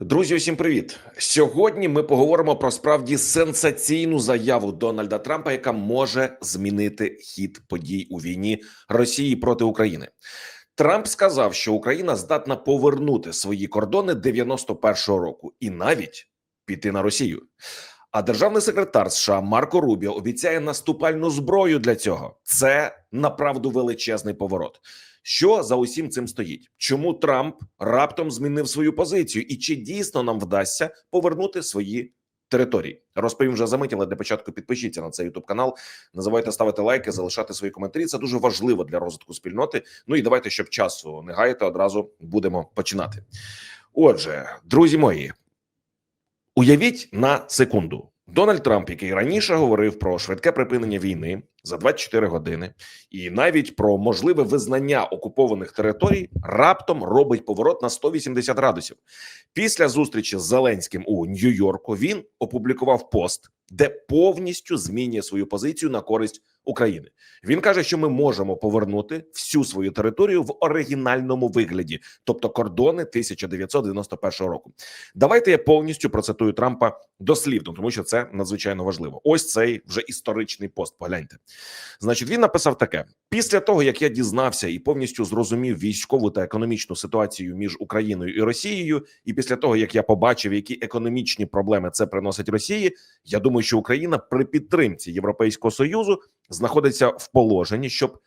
Друзі, усім привіт! Сьогодні ми поговоримо про справді сенсаційну заяву Дональда Трампа, яка може змінити хід подій у війні Росії проти України. Трамп сказав, що Україна здатна повернути свої кордони 91-го року і навіть піти на Росію. А державний секретар США Марко Рубіо обіцяє наступальну зброю для цього. Це направду величезний поворот. Що за усім цим стоїть? Чому Трамп раптом змінив свою позицію, і чи дійсно нам вдасться повернути свої території? Розповім вже за мить, але для початку підпишіться на цей ютуб канал. Не забувайте ставити лайки, залишати свої коментарі. Це дуже важливо для розвитку спільноти. Ну і давайте, щоб часу не гаяти, одразу будемо починати. Отже, друзі мої, уявіть на секунду. Дональд Трамп, який раніше говорив про швидке припинення війни за 24 години, і навіть про можливе визнання окупованих територій, раптом робить поворот на 180 градусів. Після зустрічі з Зеленським у Нью-Йорку він опублікував пост, де повністю змінює свою позицію на користь України. Він каже, що ми можемо повернути всю свою територію в оригінальному вигляді, тобто кордони 1991 року. Давайте я повністю процитую Трампа дослівно, тому що це надзвичайно важливо. Ось цей вже історичний пост. Погляньте. Значить, він написав таке: після того як я дізнався і повністю зрозумів військову та економічну ситуацію між Україною і Росією, і після того як я побачив, які економічні проблеми це приносить Росії, я думаю, що Україна при підтримці Європейського союзу знаходиться в положенні, щоб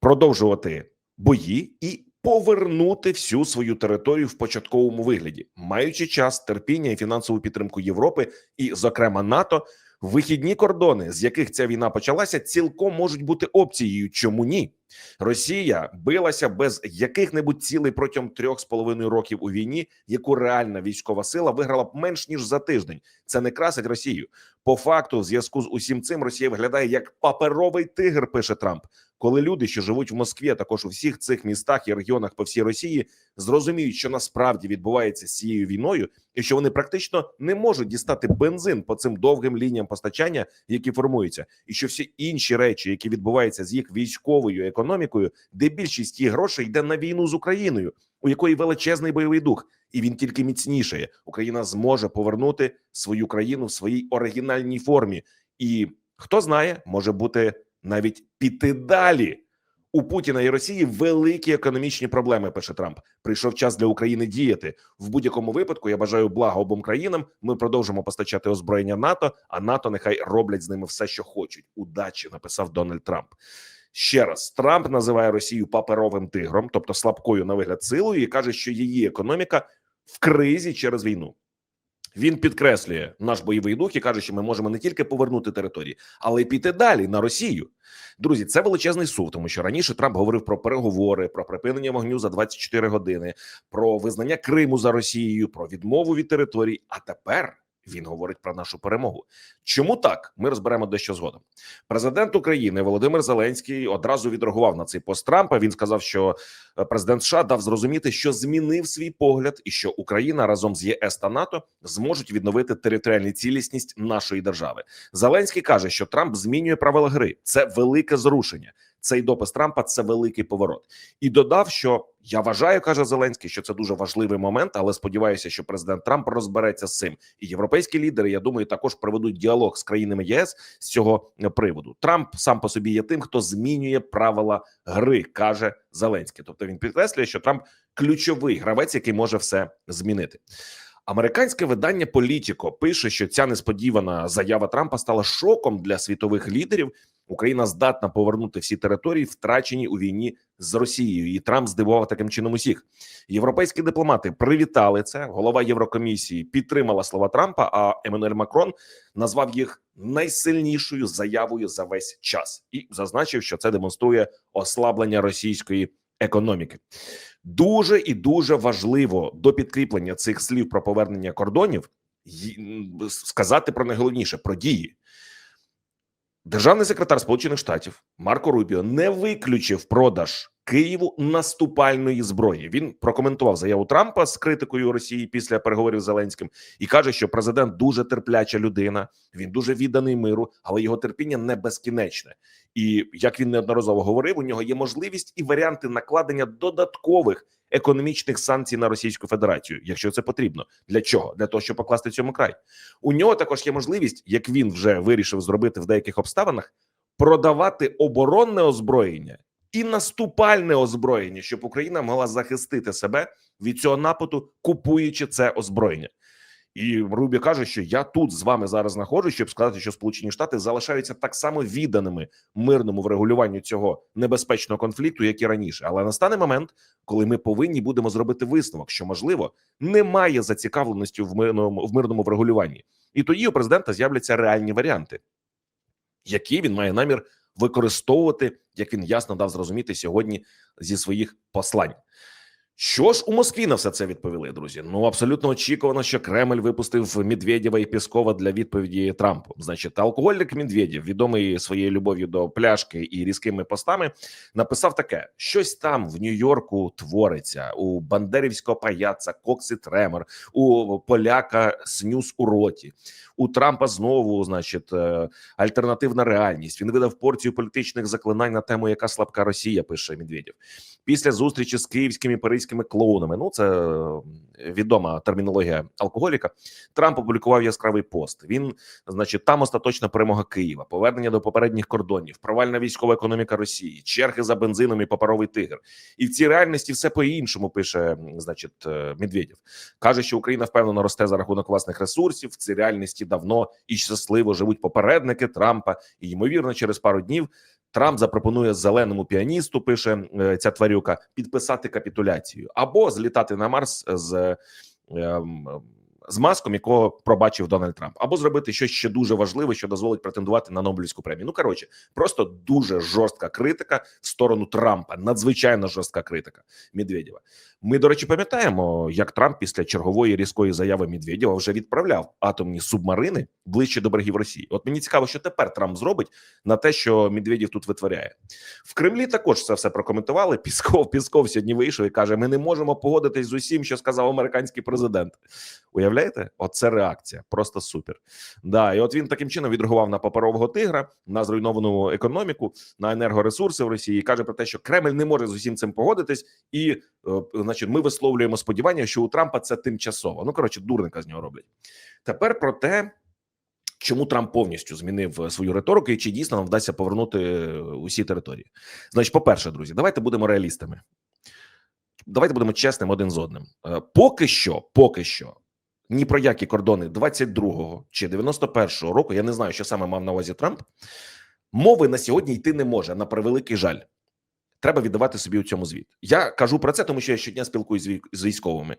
продовжувати бої і повернути всю свою територію в початковому вигляді, маючи час, терпіння і фінансову підтримку Європи і, зокрема, НАТО. Вихідні кордони, з яких ця війна почалася, цілком можуть бути опцією. Чому ні? Росія билася без яких-небудь цілей протягом трьох з половиною років у війні, яку реальна військова сила виграла б менш ніж за тиждень. Це не красить Росію. По факту, в зв'язку з усім цим, Росія виглядає як паперовий тигр. Пише Трамп. Коли люди, що живуть в Москві, а також у всіх цих містах і регіонах по всій Росії, зрозуміють, що насправді відбувається з цією війною, і що вони практично не можуть дістати бензин по цим довгим лініям постачання, які формуються, і що всі інші речі, які відбуваються з їх військовою економікою, де більшість їх грошей йде на війну з Україною, у якої величезний бойовий дух, і він тільки міцнішає. Україна зможе повернути свою країну в своїй оригінальній формі, і хто знає, може бути навіть піти далі. У Путіна і Росії великі економічні проблеми. Пише Трамп. Прийшов час для України діяти в будь-якому випадку. Я бажаю блага обом країнам. Ми продовжимо постачати озброєння НАТО. А НАТО нехай роблять з ними все, що хочуть. Удачі написав Дональд Трамп. Ще раз Трамп називає Росію паперовим тигром, тобто слабкою на вигляд силою, і каже, що її економіка в кризі через війну. Він підкреслює наш бойовий дух і каже, що ми можемо не тільки повернути території, але й піти далі на Росію. Друзі, це величезний сув, тому що раніше Трамп говорив про переговори, про припинення вогню за 24 години, про визнання Криму за Росією, про відмову від територій. А тепер він говорить про нашу перемогу. Чому так? Ми розберемо дещо згодом. Президент України Володимир Зеленський одразу відреагував на цей пост Трампа. Він сказав, що е, президент США дав зрозуміти, що змінив свій погляд, і що Україна разом з ЄС та НАТО зможуть відновити територіальну цілісність нашої держави. Зеленський каже, що Трамп змінює правила гри. Це велике зрушення. Цей допис Трампа це великий поворот, і додав, що я вважаю, каже Зеленський, що це дуже важливий момент, але сподіваюся, що президент Трамп розбереться з цим. І європейські лідери, я думаю, також проведуть діалог з країнами ЄС з цього приводу. Трамп сам по собі є тим, хто змінює правила гри, каже Зеленський. Тобто він підкреслює, що Трамп ключовий гравець, який може все змінити. Американське видання Політіко пише, що ця несподівана заява Трампа стала шоком для світових лідерів. Україна здатна повернути всі території, втрачені у війні з Росією, і Трамп здивував таким чином усіх. Європейські дипломати привітали це. Голова Єврокомісії підтримала слова Трампа. А Еммануель Макрон назвав їх найсильнішою заявою за весь час і зазначив, що це демонструє ослаблення російської економіки. Дуже і дуже важливо до підкріплення цих слів про повернення кордонів сказати про найголовніше про дії. Державний секретар Сполучених Штатів Марко Рубіо не виключив продаж Києву наступальної зброї. Він прокоментував заяву Трампа з критикою Росії після переговорів з Зеленським і каже, що президент дуже терпляча людина. Він дуже відданий миру, але його терпіння не безкінечне. І як він неодноразово говорив, у нього є можливість і варіанти накладення додаткових економічних санкцій на Російську Федерацію, якщо це потрібно. Для чого? Для того, щоб покласти цьому край. У нього також є можливість, як він вже вирішив зробити в деяких обставинах, продавати оборонне озброєння і наступальне озброєння, щоб Україна могла захистити себе від цього нападу, купуючи це озброєння. І Рубі каже, що я тут з вами зараз знаходжусь, щоб сказати, що Сполучені Штати залишаються так само відданими мирному врегулюванню цього небезпечного конфлікту, як і раніше. Але настане момент, коли ми повинні будемо зробити висновок, що можливо немає зацікавленості в мирному в мирному врегулюванні, і тоді у президента з'являться реальні варіанти, які він має намір використовувати, як він ясно дав зрозуміти сьогодні зі своїх послань. Що ж у Москві на все це відповіли, друзі? Ну абсолютно очікувано, що Кремль випустив Медведєва і Піскова для відповіді Трампу. Значить, алкогольник Медведєв, відомий своєю любов'ю до пляшки і різкими постами, написав таке: щось там в Нью-Йорку твориться у Бандерівського паяца Коксі Тремор, у поляка снюс у роті. У Трампа знову, значить, е, альтернативна реальність. Він видав порцію політичних заклинань на тему, яка слабка Росія, пише Медведєв. Після зустрічі з київськими паризькими клоунами. Ну це е, відома термінологія алкоголіка. Трамп опублікував яскравий пост. Він, значить, там остаточна перемога Києва, повернення до попередніх кордонів, провальна військова економіка Росії, черги за бензином і паперовий тигр. І в цій реальності все по іншому пише, значить, е, Медведєв. каже, що Україна впевнено росте за рахунок власних ресурсів. В цій реальності давно і щасливо живуть попередники Трампа, і ймовірно, через пару днів. Трамп запропонує зеленому піаністу, пише е, ця тварюка, підписати капітуляцію. Або злітати на Марс з ем, з маском, якого пробачив Дональд Трамп, або зробити щось ще дуже важливе, що дозволить претендувати на Нобелівську премію. Ну коротше, просто дуже жорстка критика в сторону Трампа. Надзвичайно жорстка критика Медведєва. Ми, до речі, пам'ятаємо, як Трамп після чергової різкої заяви Медведєва вже відправляв атомні субмарини ближче до берегів Росії. От мені цікаво, що тепер Трамп зробить на те, що Медведєв тут витворяє в Кремлі. Також це все прокоментували. Пісков Пісков сьогодні вийшов і каже: Ми не можемо погодитись з усім, що сказав американський президент. Уявляєте, оце реакція, просто супер. Да, і от він таким чином відреагував на паперового тигра, на зруйновану економіку, на енергоресурси в Росії. Каже про те, що Кремль не може з усім цим погодитись, і е, значить, ми висловлюємо сподівання, що у Трампа це тимчасово. Ну коротше, дурника з нього роблять. Тепер про те. Чому Трамп повністю змінив свою риторику, і чи дійсно нам вдасться повернути усі території? Значить, по перше, друзі, давайте будемо реалістами. Давайте будемо чесним один з одним. Е, Поки що, поки що, ні про які кордони 22-го чи 91-го року, я не знаю, що саме мав на увазі Трамп. Мови на сьогодні йти не може на превеликий жаль. Треба віддавати собі у цьому звіт. Я кажу про це, тому що я щодня спілкуюся з військовими.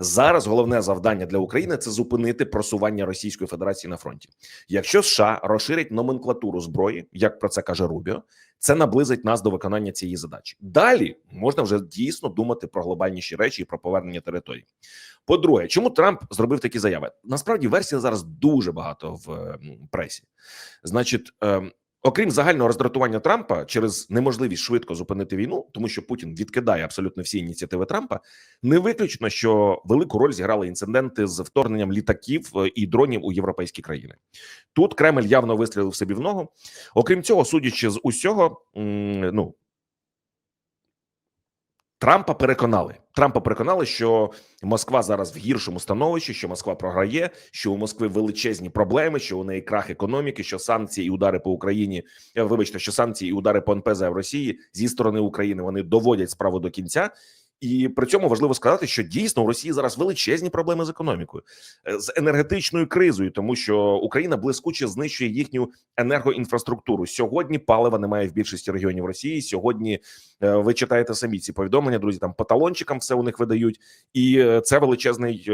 Зараз головне завдання для України це зупинити просування Російської Федерації на фронті. Якщо США розширять номенклатуру зброї, як про це каже Рубіо, це наблизить нас до виконання цієї задачі. Далі можна вже дійсно думати про глобальніші речі і про повернення територій. По-друге, чому Трамп зробив такі заяви? Насправді версій зараз дуже багато в пресі. Значить, ем, окрім загального роздратування Трампа через неможливість швидко зупинити війну, тому що Путін відкидає абсолютно всі ініціативи Трампа, не виключно, що велику роль зіграли інциденти з вторгненням літаків е, і дронів у європейські країни. Тут Кремль явно вистрілив собі в ногу. Окрім цього, судячи з усього, ну Трампа переконали. Трампа переконали, що Москва зараз в гіршому становищі, що Москва програє, що у Москви величезні проблеми, що у неї крах економіки, що санкції і удари по Україні. е, Вибачте, що санкції і удари по НПЗ в Росії зі сторони України вони доводять справу до кінця. І при цьому важливо сказати, що дійсно у Росії зараз величезні проблеми з економікою, е, з енергетичною кризою, тому що Україна блискуче знищує їхню енергоінфраструктуру. Сьогодні палива немає в більшості регіонів Росії. Сьогодні е, ви читаєте самі ці повідомлення, друзі. Там по талончикам все у них видають, і е, це величезний.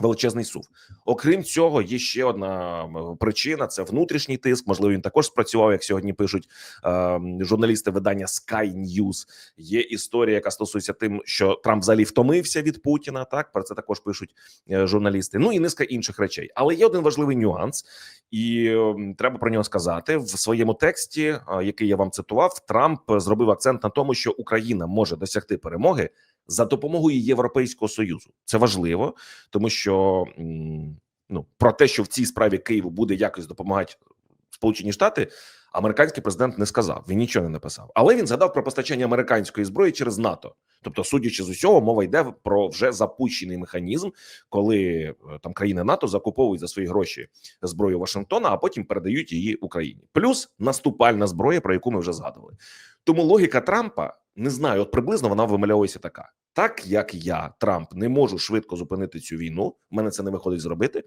Величезний сув. Окрім цього, є ще одна причина: це внутрішній тиск. Можливо, він також спрацював, як сьогодні пишуть е, журналісти видання Sky News. Є історія, яка стосується тим, що Трамп взагалі втомився від Путіна. Так про це також пишуть е, журналісти. Ну і низка інших речей. Але є один важливий нюанс, і ем, треба про нього сказати в своєму тексті, е, який я вам цитував. Трамп зробив акцент на тому, що Україна може досягти перемоги за допомогою Європейського союзу. Це важливо, тому що ну про те, що в цій справі Києву буде якось допомагати Сполучені Штати. Американський президент не сказав, він нічого не написав, але він згадав про постачання американської зброї через НАТО. Тобто, судячи з усього, мова йде про вже запущений механізм, коли е, там країни НАТО закуповують за свої гроші зброю Вашингтона, а потім передають її Україні. Плюс наступальна зброя, про яку ми вже згадували. Тому логіка Трампа не знаю, от приблизно вона вимальовується така: так як я, Трамп, не можу швидко зупинити цю війну, в мене це не виходить зробити.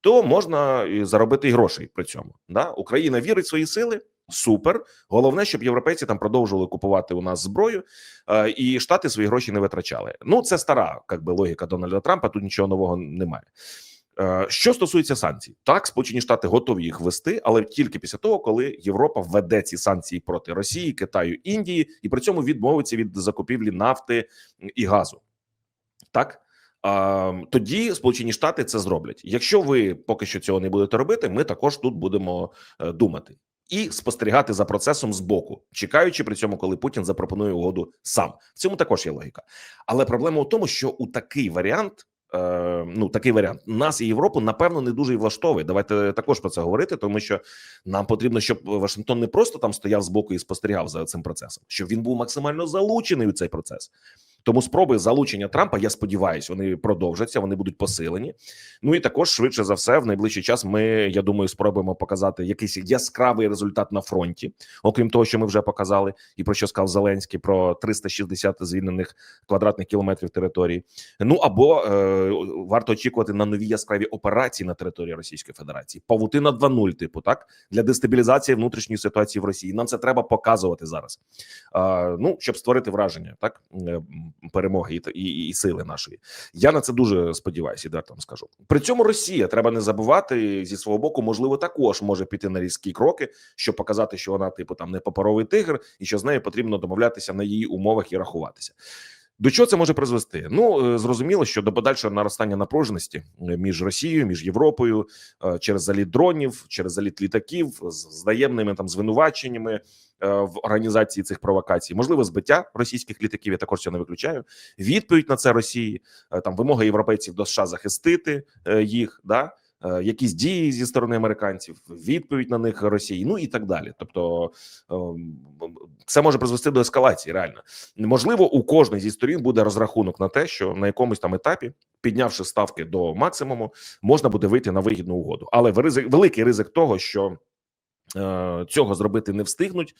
То можна заробити і грошей при цьому. Да? Україна вірить в свої сили. Супер, головне, щоб європейці там продовжували купувати у нас зброю, е, і штати свої гроші не витрачали. Ну це стара, як би логіка Дональда Трампа. Тут нічого нового немає. Е, Що стосується санкцій, так Сполучені Штати готові їх ввести, але тільки після того, коли Європа введе ці санкції проти Росії, Китаю, Індії, і при цьому відмовиться від закупівлі нафти і газу. Так тоді Сполучені Штати це зроблять. Якщо ви поки що цього не будете робити, ми також тут будемо е, думати і спостерігати за процесом збоку, чекаючи при цьому, коли Путін запропонує угоду сам. В цьому також є логіка. Але проблема у тому, що у такий варіант. Е, Ну, такий варіант нас і Європу напевно не дуже і влаштовує. Давайте також про це говорити, тому що нам потрібно, щоб Вашингтон не просто там стояв збоку і спостерігав за цим процесом, щоб він був максимально залучений у цей процес. Тому спроби залучення Трампа, я сподіваюся, вони продовжаться, вони будуть посилені. Ну і також швидше за все, в найближчий час ми, я думаю, спробуємо показати якийсь яскравий результат на фронті, окрім того, що ми вже показали, і про що сказав Зеленський про 360 звільнених квадратних кілометрів території. Ну або е, варто очікувати на нові яскраві операції на території Російської Федерації. Павутина 2.0, типу, так для дестабілізації внутрішньої ситуації в Росії. Нам це треба показувати зараз. Е, ну щоб створити враження, так е, перемоги і, і, і сили нашої. Я на це дуже сподіваюся, Да, там скажу. При цьому Росія треба не забувати зі свого боку, можливо, також може піти на різкі кроки, щоб показати, що вона, типу, там не паперовий тигр, і що з нею потрібно домовлятися на її умовах і рахуватися. До чого це може призвести? Ну е, зрозуміло, що до подальшого наростання напруженості е, між Росією, між Європою е, через заліт дронів, через заліт літаків з взаємними там звинуваченнями в організації цих провокацій, можливо, збиття російських літаків. Я також цього не виключаю. Відповідь на це Росії там вимога європейців до США захистити їх. да якісь дії зі сторони американців, відповідь на них Росії, ну і так далі. Тобто ем, це може призвести до ескалації. Реально можливо, у кожної зі сторін буде розрахунок на те, що на якомусь там етапі, піднявши ставки до максимуму, можна буде вийти на вигідну угоду, але великий ризик того, що е, цього зробити не встигнуть.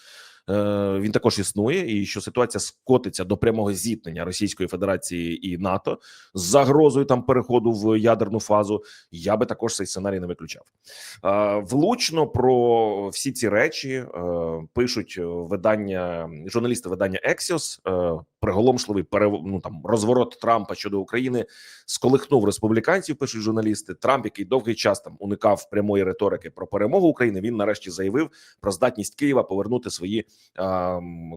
Е, він також існує, і що ситуація скотиться до прямого зіткнення Російської Федерації і НАТО з загрозою там переходу в ядерну фазу. Я би також цей сценарій не виключав. Е, влучно про всі ці речі е, пишуть видання журналісти видання Ексіос. Приголомшливий ну, там розворот Трампа щодо України сколихнув республіканців. Пишуть журналісти. Трамп, який довгий час там уникав прямої риторики про перемогу України. Він нарешті заявив про здатність Києва повернути свої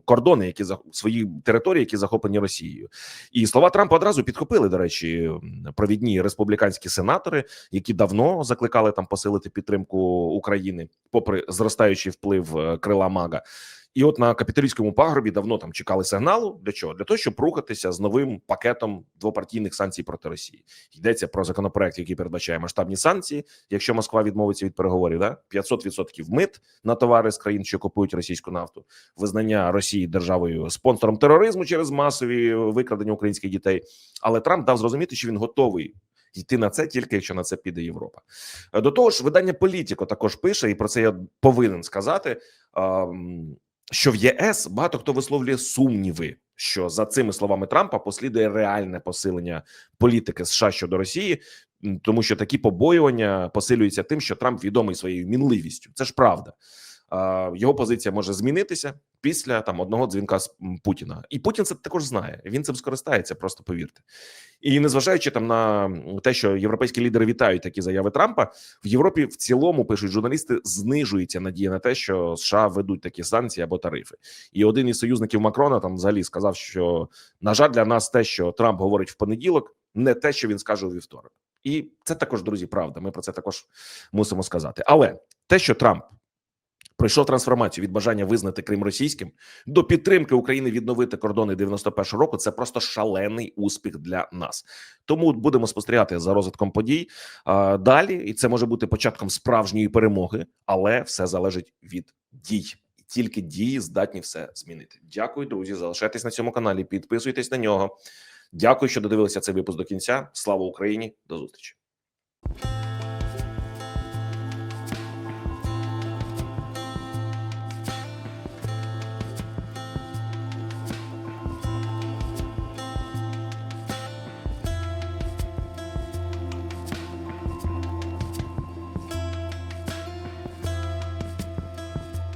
кордони, які свої території, які захоплені Росією, і слова Трампа одразу підхопили. До речі, провідні республіканські сенатори, які давно закликали там посилити підтримку України, попри зростаючий вплив е, крила Мага. І от на капіталістському пагорбі давно там чекали сигналу. Для чого? Для того, щоб рухатися з новим пакетом двопартійних санкцій проти Росії. Йдеться про законопроект, який передбачає масштабні санкції. Якщо Москва відмовиться від переговорів, да 500% мит на товари з країн, що купують російську нафту, визнання Росії державою спонсором тероризму через масові викрадення українських дітей. Але Трамп дав зрозуміти, що він готовий. Йти на це тільки якщо на це піде Європа. До того ж, видання Політіко також пише, і про це я повинен сказати що в ЄС багато хто висловлює сумніви, що за цими словами Трампа послідує реальне посилення політики США щодо Росії, тому що такі побоювання посилюються тим, що Трамп відомий своєю мінливістю. Це ж правда його позиція може змінитися після там одного дзвінка з Путіна, і Путін це також знає. Він цим скористається, просто повірте. І незважаючи там на те, що європейські лідери вітають такі заяви Трампа в Європі, в цілому пишуть журналісти, знижується надія на те, що США ведуть такі санкції або тарифи. І один із союзників Макрона там взагалі сказав, що на жаль, для нас те, що Трамп говорить в понеділок, не те, що він скаже у вівторок. І це також друзі, правда. Ми про це також мусимо сказати. Але те, що Трамп пройшов трансформацію від бажання визнати Крим російським до підтримки України відновити кордони 91-го року. Це просто шалений успіх для нас. Тому будемо спостерігати за розвитком подій а, далі, і це може бути початком справжньої перемоги, але все залежить від дій. тільки дії здатні все змінити. Дякую, друзі. Залишайтесь на цьому каналі, підписуйтесь на нього. Дякую, що додивилися цей випуск до кінця. Слава Україні! До зустрічі.